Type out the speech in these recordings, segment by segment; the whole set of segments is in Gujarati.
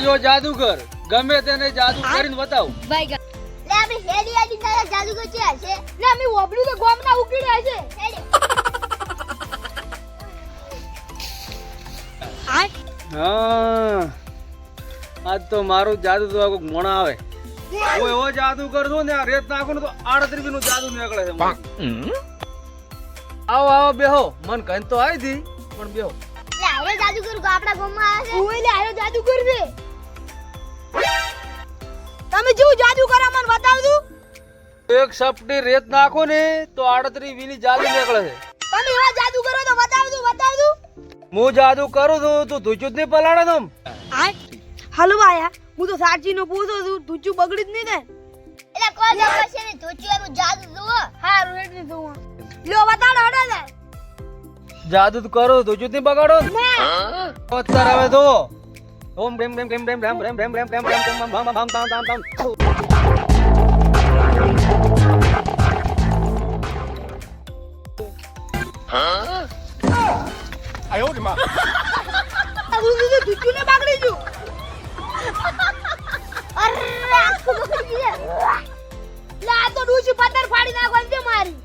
મારું જાદુગર. ગમે તેને જાદુ કરીને બતાવ. ભાઈ લે આપણે હેડી આડી તારા જાદુગર છે છે. લે અમે ઓબડું તો છે. હેડી. આ હા. આજ તો મારું જાદુ તો કોઈક મોણા આવે. હું એવો જાદુ કરજો ને આ રેત નાખું ને તો આડત્રીસનું જાદુ નીકળે છે આવો આવો બેહો. મન કહીને તો આવી હતી પણ બેહો. લે હવે જાદુગર કો આપણા ગામમાં આવે છે. ઓય લે આયો જાદુગર કરજે તમે જેવું જાદુ કરો મને બતાવ દઉં એક સપટી રેત નાખો ને તો આડત્રીસ વીલી જાદુ નીકળે છે. તમે એવા જાદુ કરો તો બતાવ દઉં બતાવ દઉં હું જાદુ કરું છું તું ધૂચું જ નહીં પલાડે તમ હાલો ભાયા હું તો સાચી નો પૂછો છું ધૂચું બગડી જ નહીં ને. એટલે કોઈ જબર છે ને ધૂચું એનું જાદુ જુઓ. હારું એટલે તો લ્યો બતાડો હડો લે જાદુ તો કરો ધૂચું જ નહીં બગાડો અત્યારે હવે તો. ઓમ રેમ રેમ રેમ રેમ રેમ રેમ રેમ રેમ રેમ રેમ રેમ રેમ રેમ તામ તામ તામ આ હું તો અરે આખું બગડી ગયું લે તો ડૂસી પથ્થર ફાડી નાખવાની છે મારી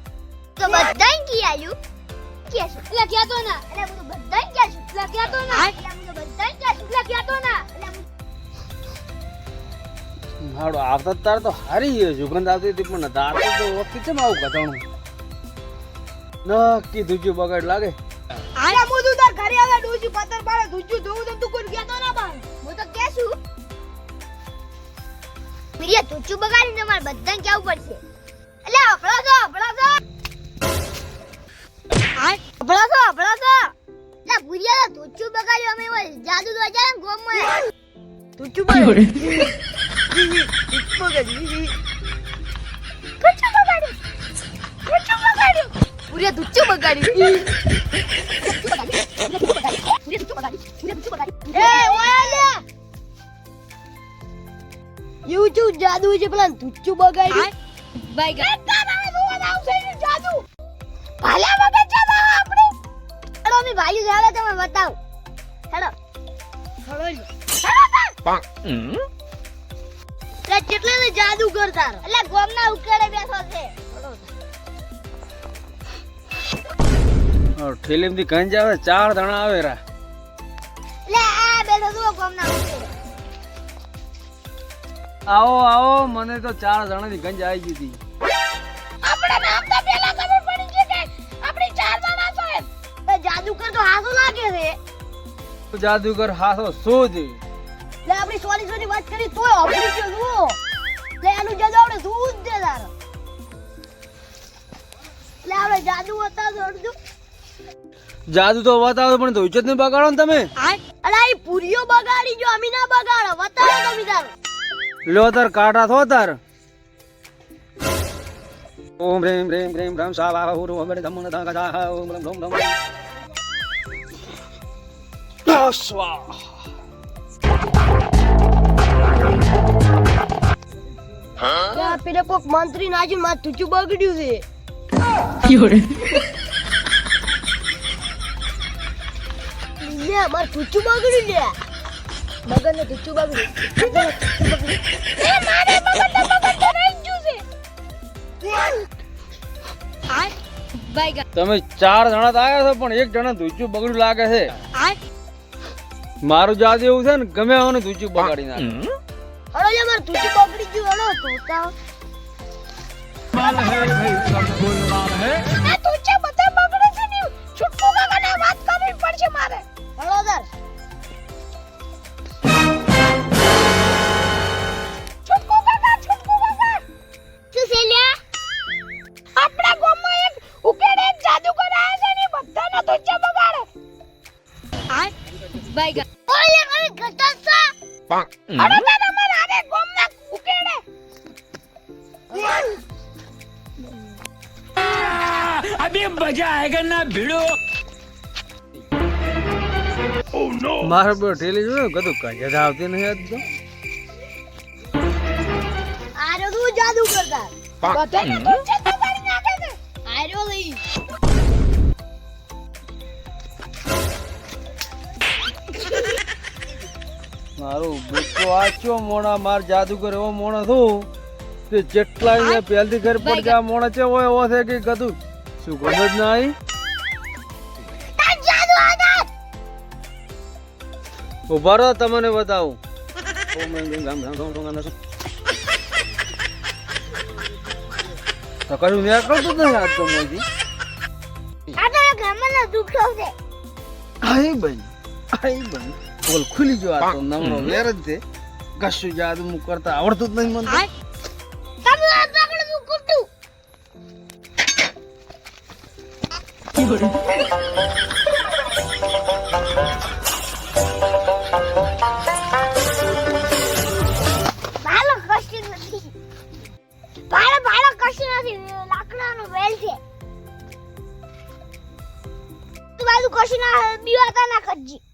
તો બધાય કી આયુ કે છે લે ક્યાં તો ના એટલે બધું બધાય કે છું લે ક્યાં તો ના હાડો, આવતા તાર તો હારી ગયો. સુગંધ આવતી હતી પણ દાંત તો વખતે છે આવું ઘટાણું નક્કી ધૂજ્યું બગાડ લાગે. આયા હું તું તાર ઘરે આવે ડૂસી પતર પાડે ધૂજ્યું ધોવું તો તું કોઈ ક્યાં ના બાર હું તો કે છું પ્રિય ધોચું બગાડીને તમારે બધાને કેવું પડશે. એટલે હફળો છો હફળો છો. હફળો છો હફળો છો. એટલે ભૂરિયા તો ધૂજ્યું બગાડ્યું, અમે જાદુ તો અચાનક ગોમમાં તુચું પૂર્યા દુચ્ચો બગાડી એવું શું જાદુ છે પેલા દુચ્ચું બગાડી ભાઈ જાદુ ભાલા વગર જાદુ આપણે હેડો અમે ભાલી જાવે તમે બતાવ હેડો હેડો હેડો એટલે કેટલે ને જાદુ કરતા એટલે ગોમના ઉકેડે બેઠો છે. ઠેલીમથી ગંજ આવે ચાર દણા આવે રા. એટલે આ બેઠો છો ગોમના ઉકેડે આવો આવો મને તો ચાર દણાની ગંજ આવી ગઈ હતી. આપણે નામ તો પેલા ખબર પડી છે કે આપણી ચાર જણા છે એ જાદુ તો હાથો લાગે છે. જાદુગર હાથો શું જ લે આપણી સોની સોની વાત કરી તોય આપણી કે જુઓ. લે એનું જાદુ આપણે શું જ દે તાર. લે આપણે જાદુ હતા દોડજો જાદુ તો બતાવો પણ તો ઇજ્જત ને બગાડો ને તમે. અરે આ પૂરીઓ બગાડી જો અમી ના બગાડો બતાવો તમે તાર. લો તાર કાઢા થો તાર. ઓમ રેમ રેમ રેમ રામ સાવા હુરુ અબડે ધમન ધા ગા ઓમ રમ રમ રમ સ્વા પેલે કોક મંત્રી નાજી માં તુચું બગડ્યું છે. લે માર તુચું બગડ્યું લે. મગન ને તુચું બગડ્યું. એ મારે મગન ને મગન તો રહી ગયું છે. તમે ચાર જણા તો આવ્યા છો પણ એક જણા ધૂચું બગડ્યું લાગે છે. મારું જાદ એવું છે ને ગમે આવને ધૂચું બગાડી નાખે. હળો લે મારું તુચું બગડી ગયું. હળો पल है भाई सब गुलवा अभी मजा आएगा ना भिड़ो મારે બે ઠેલી જોયું કદું કજે આવતી નહીં આજ તો આરો તું જાદુ કરતા બધાના ધોચા બગાડી નાખે છે આરો લઈ મારું બેટો આચો મોણા માર જાદુગર એવો મોણો છું કે જેટલા ને પહેલથી ઘર પડ ગયા મોણા છે એવો એવો છે કે કદું શું ગમે જ ના આવી તાર જાદુ આદત ઊભા રહો તમને બતાવું. તો કશું નીકળતું જ નહીં આજ તો મોજી આ તો ઘરમાં દુખો છે. આઈ બન આઈ બન બોલ ખુલી જો આ તો નમરો વેર જ છે. કશું જાદુ કરતા આવડતું જ નહીં મને કશું ના બીવાતા ના કરજી.